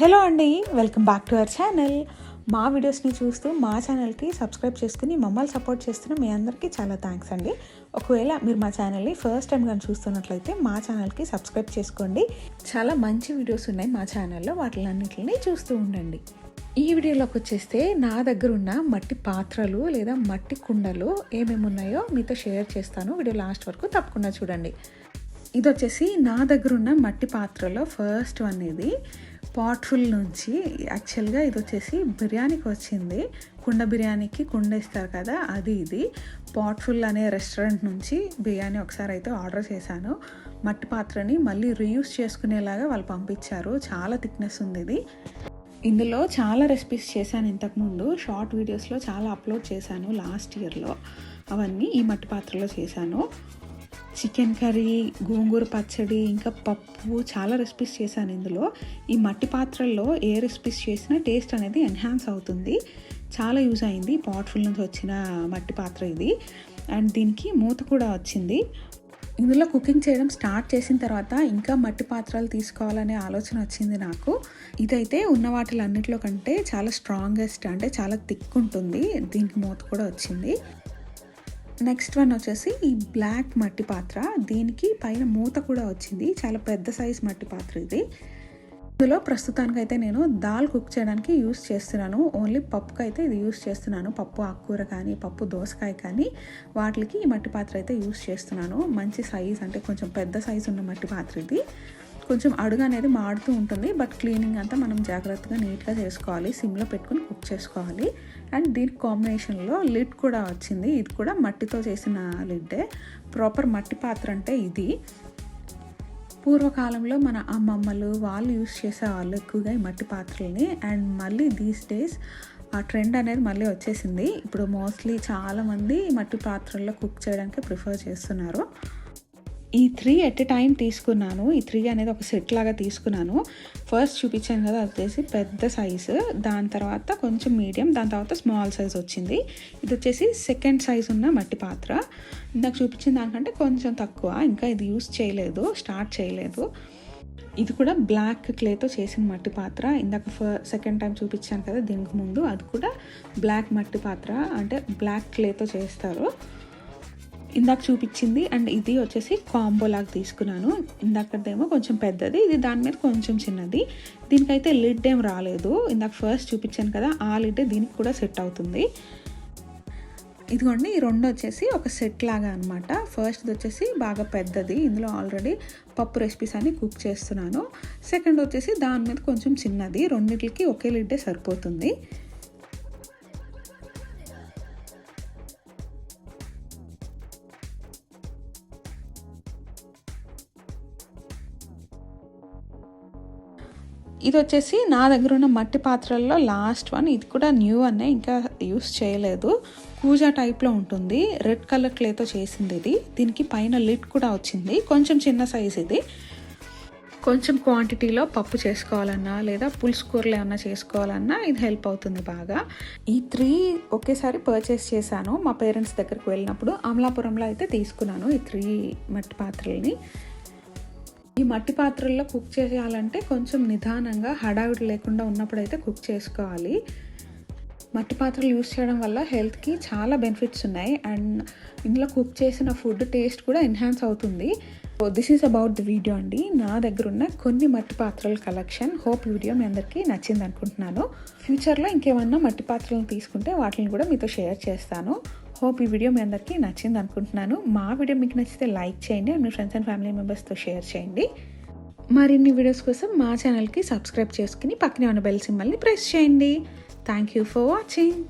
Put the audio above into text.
Hello అండి welcome back to our channel. మా వీడియోస్ని చూస్తూ మా ఛానల్కి సబ్స్క్రైబ్ చేసుకుని మమ్మల్ని సపోర్ట్ చేస్తున్న మీ అందరికీ చాలా థ్యాంక్స్ అండి. ఒకవేళ మీరు మా ఛానల్ని ఫస్ట్ టైం కానీ చూస్తున్నట్లయితే మా ఛానల్కి సబ్స్క్రైబ్ చేసుకోండి. చాలా మంచి వీడియోస్ ఉన్నాయి మా ఛానల్లో వాటిలన్నింటిని చూస్తూ ఉండండి. ఈ వీడియోలోకి వచ్చేస్తే నా దగ్గర ఉన్న మట్టి పాత్రలు లేదా మట్టి కుండలు ఏమేమి ఉన్నాయో మీతో షేర్ చేస్తాను. వీడియో లాస్ట్ వరకు తప్పకుండా చూడండి. ఇది వచ్చేసి నా దగ్గర ఉన్న మట్టి పాత్రలో ఫస్ట్ వన్ ఇది. పాట్ఫుల్ నుంచి యాక్చువల్గా ఇది వచ్చేసి బిర్యానీకి వచ్చింది. కుండ బిర్యానీకి కుండ ఇస్తారు కదా అది ఇది. పాట్ఫుల్ అనే రెస్టారెంట్ నుంచి బిర్యానీ ఒకసారి అయితే ఆర్డర్ చేశాను. మట్టి పాత్రని మళ్ళీ రీయూస్ చేసుకునేలాగా వాళ్ళు పంపించారు. చాలా థిక్నెస్ ఉంది ఇది. ఇందులో చాలా రెసిపీస్ చేశాను ఇంతకుముందు. షార్ట్ వీడియోస్లో చాలా అప్లోడ్ చేశాను లాస్ట్ ఇయర్లో. అవన్నీ ఈ మట్టి పాత్రలో చేశాను. చికెన్ కర్రీ గోంగూర పచ్చడి ఇంకా పప్పు చాలా రెసిపీస్ చేశాను ఇందులో. ఈ మట్టి పాత్రల్లో ఏ రెసిపీస్ చేసినా టేస్ట్ అనేది ఎన్హాన్స్ అవుతుంది. చాలా యూజ్ అయింది. పాట్ఫుల్ నుంచి వచ్చిన మట్టి పాత్ర ఇది. అండ్ దీనికి మూత కూడా వచ్చింది. ఇందులో కుకింగ్ చేయడం స్టార్ట్ చేసిన తర్వాత ఇంకా మట్టి పాత్రలు తీసుకోవాలనే ఆలోచన వచ్చింది నాకు. ఇదైతే ఉన్న వాటిలన్నిటిలో కంటే చాలా స్ట్రాంగెస్ట్ అంటే చాలా థిక్ ఉంటుంది. దీనికి మూత కూడా వచ్చింది. నెక్స్ట్ వన్ వచ్చేసి ఈ బ్లాక్ మట్టి పాత్ర. దీనికి పైన మూత కూడా వచ్చింది. చాలా పెద్ద సైజ్ మట్టి పాత్ర ఇది. ఇందులో ప్రస్తుతానికైతే నేను దాల్ కుక్ చేయడానికి యూస్ చేస్తున్నాను. ఓన్లీ పప్పుకి అయితే ఇది యూస్ చేస్తున్నాను. పప్పు ఆకుకూర కానీ పప్పు దోసకాయ కానీ వాటికి ఈ మట్టి పాత్ర అయితే యూస్ చేస్తున్నాను. మంచి సైజ్ అంటే కొంచెం పెద్ద సైజ్ ఉన్న మట్టి పాత్ర ఇది. కొంచెం అడుగు అనేది మాడుతూ ఉంటుంది. బట్ క్లీనింగ్ అంతా మనం జాగ్రత్తగా నీట్గా చేసుకోవాలి. సిమ్లో పెట్టుకుని కుక్ చేసుకోవాలి. అండ్ దీని కాంబినేషన్లో లిడ్ కూడా వచ్చింది. ఇది కూడా మట్టితో చేసిన లిడ్డే. ప్రాపర్ మట్టి పాత్ర అంటే ఇది. పూర్వకాలంలో మన అమ్మమ్మలు వాళ్ళు యూస్ చేసేవాళ్ళు ఎక్కువగా ఈ మట్టి పాత్రల్ని. అండ్ మళ్ళీ దీస్ డేస్ ఆ ట్రెండ్ అనేది మళ్ళీ వచ్చేసింది. ఇప్పుడు మోస్ట్లీ చాలామంది మట్టి పాత్రల్లో కుక్ చేయడానికి ప్రిఫర్ చేస్తున్నారు. ఈ త్రీ ఎట్ ఎ టైం తీసుకున్నాను. ఈ త్రీ అనేది ఒక సెట్ లాగా తీసుకున్నాను. ఫస్ట్ చూపించాను కదా అది వచ్చేసి పెద్ద సైజు దాని తర్వాత కొంచెం మీడియం దాని తర్వాత స్మాల్ సైజ్ వచ్చింది. ఇది వచ్చేసి సెకండ్ సైజ్ ఉన్న మట్టి పాత్ర. ఇందాక చూపించిన దానికంటే కొంచెం తక్కువ. ఇంకా ఇది యూస్ చేయలేదు స్టార్ట్ చేయలేదు. ఇది కూడా బ్లాక్ క్లేతో చేసిన మట్టి పాత్ర. ఇందాక సెకండ్ టైం చూపించాను కదా దీనికి ముందు. అది కూడా బ్లాక్ మట్టి పాత్ర. అంటే బ్లాక్ క్లేతో చేస్తారు. ఇందాక చూపించింది అండ్ ఇది వచ్చేసి కాంబో లాగా తీసుకున్నాను. ఇందాకదేమో కొంచెం పెద్దది ఇది దాని మీద కొంచెం చిన్నది. దీనికైతే లిడ్ ఏం రాలేదు. ఇందాక ఫస్ట్ చూపించాను కదా ఆ లిడ్ దీనికి కూడా సెట్ అవుతుంది. ఇదిగోండి ఈ రెండు వచ్చేసి ఒక సెట్ లాగా అనమాట ఫస్ట్ వచ్చేసి బాగా పెద్దది ఇందులో ఆల్రెడీ పప్పు రెసిపీస్ అన్ని కుక్ చేస్తున్నాను. సెకండ్ వచ్చేసి దాని మీద కొంచెం చిన్నది రెండింటికి ఒకే లిడ్డే సరిపోతుంది. ఇది వచ్చేసి నా దగ్గర ఉన్న మట్టి పాత్రల్లో లాస్ట్ వన్. ఇది కూడా న్యూ అనే ఇంకా యూస్ చేయలేదు. కూజా టైప్లో ఉంటుంది. రెడ్ కలర్ క్లేతో చేసింది ఇది. దీనికి పైన లిడ్ కూడా వచ్చింది. కొంచెం చిన్న సైజ్ ఇది. కొంచెం క్వాంటిటీలో పప్పు చేసుకోవాలన్నా లేదా పులుసు కూరలు ఏమన్నా చేసుకోవాలన్నా ఇది హెల్ప్ అవుతుంది బాగా. ఈ త్రీ ఒకేసారి పర్చేస్ చేశాను. మా పేరెంట్స్ దగ్గరికి వెళ్ళినప్పుడు అమలాపురంలో అయితే తీసుకున్నాను ఈ త్రీ మట్టి పాత్రల్ని. ఈ మట్టి పాత్రల్లో కుక్ చేయాలంటే కొంచెం నిదానంగా హడావిడి లేకుండా ఉన్నప్పుడైతే కుక్ చేసుకోవాలి. మట్టి పాత్రలు యూస్ చేయడం వల్ల హెల్త్కి చాలా బెనిఫిట్స్ ఉన్నాయి. అండ్ ఇందులో కుక్ చేసిన ఫుడ్ టేస్ట్ కూడా ఎన్హాన్స్ అవుతుంది. This is about the video అండి. నా దగ్గర ఉన్న కొన్ని మట్టి పాత్రల కలెక్షన్ హోప్ వీడియో మీ అందరికీ నచ్చింది అనుకుంటున్నాను ఫ్యూచర్లో ఇంకేమన్నా మట్టి పాత్రలను తీసుకుంటే వాటిని కూడా మీతో షేర్ చేస్తాను. హోప్ ఈ వీడియో మీ అందరికీ నచ్చింది అనుకుంటున్నాను. మా వీడియో మీకు నచ్చితే లైక్ చేయండి అండ్ మీ ఫ్రెండ్స్ అండ్ ఫ్యామిలీ మెంబర్స్తో షేర్ చేయండి. మరిన్ని వీడియోస్ కోసం మా ఛానల్కి సబ్స్క్రైబ్ చేసుకుని పక్కనే ఉన్న బెల్ సింబల్ని ప్రెస్ చేయండి. Thank you for watching